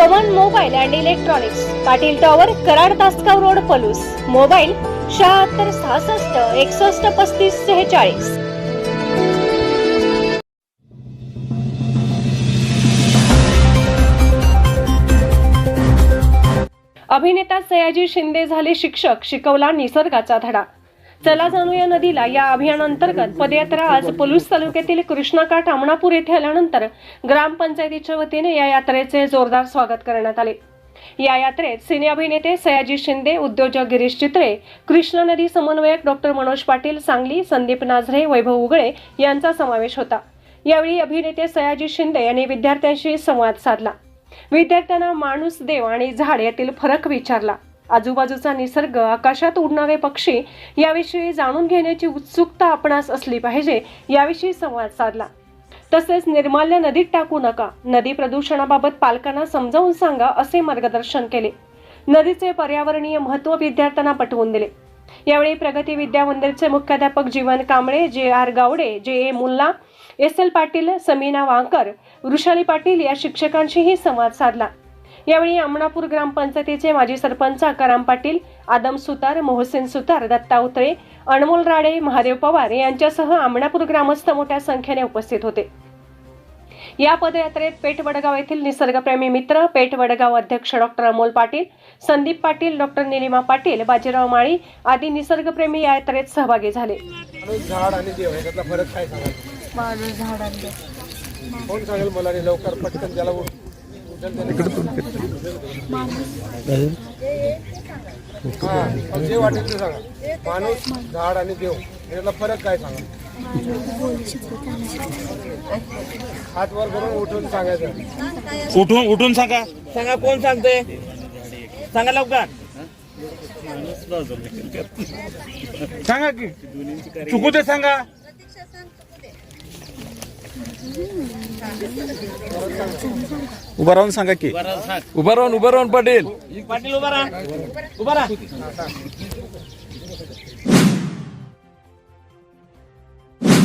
Pawan mobile and electronics Patil tower Karad Tasgaon road Palus. Mobile शहात्तर सहासष्ट एकसष्ट पस्तीस सेहेचाळीस. अभिनेता सयाजी शिंदे झाले शिक्षक शिकवला निसर्गाचा धडा. चला जाणूया नदीला. या अभियानांतर्गत पदयात्रा आज पलूस तालुक्यातील कृष्णाकाठ आमणापूर येथे आल्यानंतर ग्रामपंचायतीच्या वतीने या यात्रेचे जोरदार स्वागत करण्यात आले. या यात्रेत सिने अभिनेते सयाजी शिंदे उद्योजक गिरीश चित्रे कृष्णा नदी समन्वयक डॉक्टर मनोज पाटील सांगली संदीप नाझरे वैभव उगळे यांचा समावेश होता. यावेळी अभिनेते सयाजी शिंदे यांनी विद्यार्थ्यांशी संवाद साधला. विद्यार्थ्यांना माणूस देव आणि झाड यातील फरक विचारला. आजूबाजूचा निसर्ग आकाशात उडणारे पक्षी याविषयी जाणून घेण्याची उत्सुकता आपणास असली पाहिजे याविषयी संवाद साधला. तसेच निर्माल्य नदीत टाकू नका. नदी प्रदूषणाबाबत पालकांना समजावून सांगा असे मार्गदर्शन केले. नदीचे पर्यावरणीय महत्त्व विद्यार्थ्यांना पटवून दिले. यावेळी प्रगती विद्या मंदिरचे मुख्याध्यापक जीवन Kamble J R Gawade J A Mulla S L Patil Samina Wankar Vrushali Patil या शिक्षकांशीही संवाद साधला. यावेळी अमणापूर ग्रामपंचायतीचे माजी सरपंच अकाराम पाटील आदम सुतार मोहसिन सुतार दत्ता उतळे अनमोल राडे महादेव पवार यांच्यासह अमणापूर ग्रामस्थ मोठ्या संख्येने उपस्थित होते. या पदयात्रेत पेठ वडगाव येथील निसर्गप्रेमी मित्र पेठ वडगाव अध्यक्ष डॉक्टर अमोल पाटील संदीप पाटील डॉक्टर निलिमा पाटील बाजीराव माळी आदी निसर्गप्रेमी या यात्रेत सहभागी झाले. झाड आणि देव फरक काय सांगायचा माणूस झाडांचे कोण सांगेल मला आणि लवकर पटकन त्याला हा, पण जे वाटेल ते सांगा माणूस झाड आणि देव याला फरक काय सांगा? हात वर करून उठून सांगायचं. उठून उठून सांगा. सांगा कोण सांगते सांगा लवकर. सांगा की चुकू दे सांगा. उभा राहून सांगा की. उभा राहून उभा राहून पाटील. पाटील उभा राहा उभा राहा.